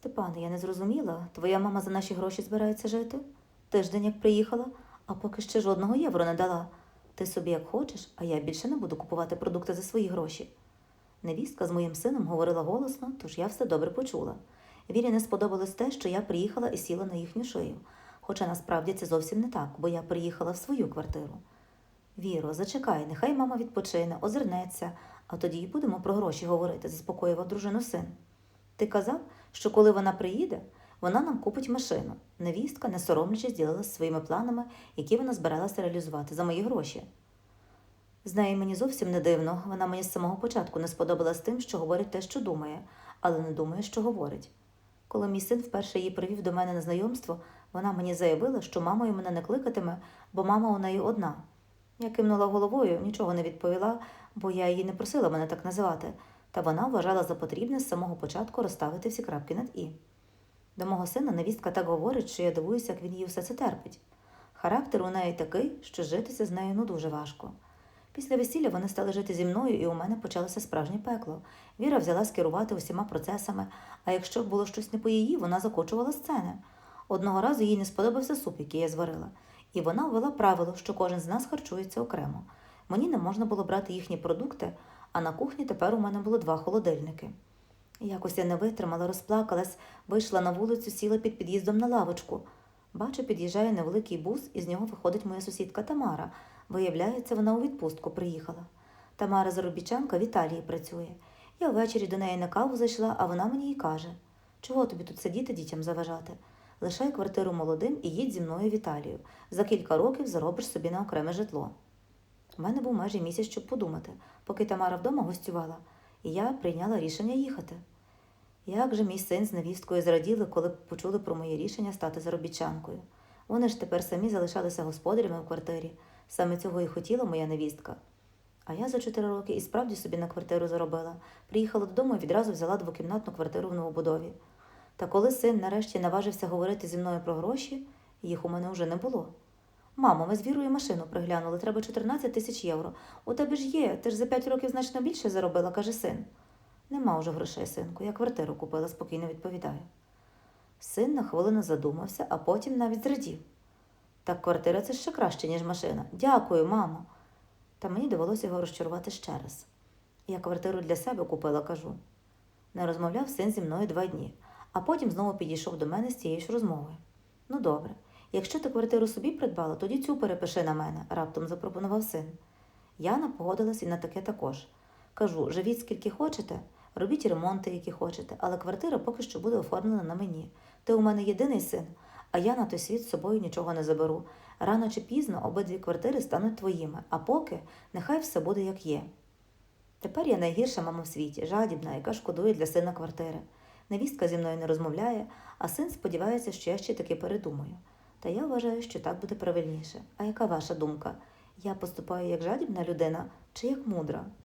Степане, я не зрозуміла. Твоя мама за наші гроші збирається жити? Тиждень як приїхала, а поки ще жодного євро не дала. Ти собі як хочеш, а я більше не буду купувати продукти за свої гроші. Невістка з моїм сином говорила голосно, тож я все добре почула. Вірі не сподобалось те, що я приїхала і сіла на їхню шию. Хоча насправді це зовсім не так, бо я приїхала в свою квартиру. Віро, зачекай, нехай мама відпочине, озирнеться, а тоді й будемо про гроші говорити, заспокоював дружину син. Ти казав, що коли вона приїде, вона нам купить машину. Невістка, не соромлячись, ділилася своїми планами, які вона збиралася реалізувати за мої гроші. З нею мені зовсім не дивно, вона мені з самого початку не сподобалась тим, що говорить те, що думає, але не думає, що говорить. Коли мій син вперше її привів до мене на знайомство, вона мені заявила, що мамою мене не кликатиме, бо мама у неї одна. Я кивнула головою, нічого не відповіла, бо я її не просила мене так називати, та вона вважала за потрібне з самого початку розставити всі крапки над і. До мого сина невістка так говорить, що я дивуюся, як він її все це терпить. Характер у неї такий, що житися з нею ну дуже важко. Після весілля вони стали жити зі мною, і у мене почалося справжнє пекло. Віра взялась керувати усіма процесами, а якщо було щось не по її, вона закочувала сцени. Одного разу їй не сподобався суп, який я зварила, і вона ввела правило, що кожен з нас харчується окремо. Мені не можна було брати їхні продукти, а на кухні тепер у мене було два холодильники. Якось я не витримала, розплакалась, вийшла на вулицю, сіла під під'їздом на лавочку. Бачу, під'їжджає невеликий бус, і з нього виходить моя сусідка Тамара. Виявляється, вона у відпустку приїхала. Тамара заробітчанка в Італії працює. Я ввечері до неї на каву зайшла, а вона мені й каже: чого тобі тут сидіти дітям заважати? Лишай квартиру молодим і їдь зі мною в Італію. За кілька років заробиш собі на окреме житло. У мене був майже місяць, щоб подумати, поки Тамара вдома гостювала, і я прийняла рішення їхати. Як же мій син з невісткою зраділи, коли почули про моє рішення стати заробітчанкою. Вони ж тепер самі залишалися господарями в квартирі. Саме цього і хотіла моя невістка. А я за чотири роки і справді собі на квартиру заробила. Приїхала додому і відразу взяла двокімнатну квартиру в новобудові. Та коли син нарешті наважився говорити зі мною про гроші, їх у мене вже не було. Мамо, ми з вірою машину приглянули, треба 14 тисяч євро. У тебе ж є, ти ж за п'ять років значно більше заробила, каже син. Нема уже грошей, синку, я квартиру купила, спокійно відповідаю. Син на хвилину задумався, а потім навіть зрадів. Так квартира це ще краще, ніж машина. Дякую, мамо. Та мені довелося його розчарувати ще раз. Я квартиру для себе купила, кажу. Не розмовляв син зі мною два дні, а потім знову підійшов до мене з тією ж розмовою. Ну, добре, якщо ти квартиру собі придбала, тоді цю перепиши на мене, раптом запропонував син. Яна погодилась і на таке також. Кажу, живіть скільки хочете, робіть ремонти, які хочете, але квартира поки що буде оформлена на мені. Ти у мене єдиний син, а я на той світ з собою нічого не заберу. Рано чи пізно обидві квартири стануть твоїми, а поки нехай все буде як є. Тепер я найгірша мама в світі, жадібна, яка шкодує для сина квартири. Невістка зі мною не розмовляє, а син сподівається, що я ще таки передумаю. Та я вважаю, що так буде правильніше. А яка ваша думка? Я поступаю як жадібна людина чи як мудра?